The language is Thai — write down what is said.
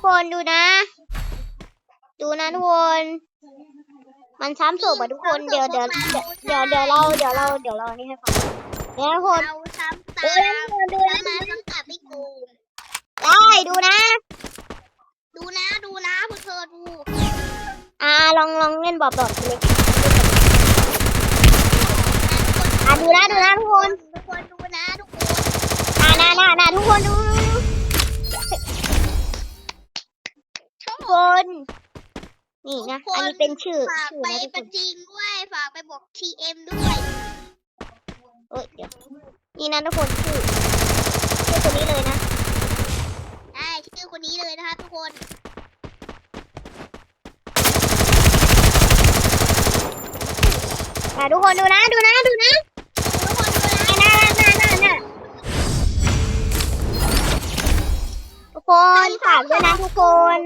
กคนดูนะ ดูนะทุกคน มันซ้ำศพอะทุกคนเดี๋ยวเดี๋ยวเดี๋ยวเดี๋ยวเราเดี๋ยวเราเดี๋ยวเรานี่ให้ฟังเนี่ยทุกคนเราทำตาเอ้ยมดูแล้นะวมาต้องตัดไม่โกงได้ดูนะ ดูนะดูนะพวกเธอดูอ่าลองลองเล่นบอบบอดเลยอ่าดูนะดูนะทุกคนทุกคนดูนะทุกคนอ่าน่าน่าน่าทุกคนดู ดูดูชอบทุกคน นี่นะอันนี้เป็นชื่อ ฝากชื่อไปนะทุกคเป็นนจริงด้วย ฝากไปบอกทีเอ็มด้วยเอ้ยเดี๋ยว นี่นะทุกคนชื่อชื่อตัวนี้เลยนะได้ชื่อคนนี้เลยนะคะทุกคนอ่าทุกคนดูนะ ดูนะ ดูนะทุกคนดูนะน่าน่าน่าน่าทุกคนฝากด้วยนะทุกคน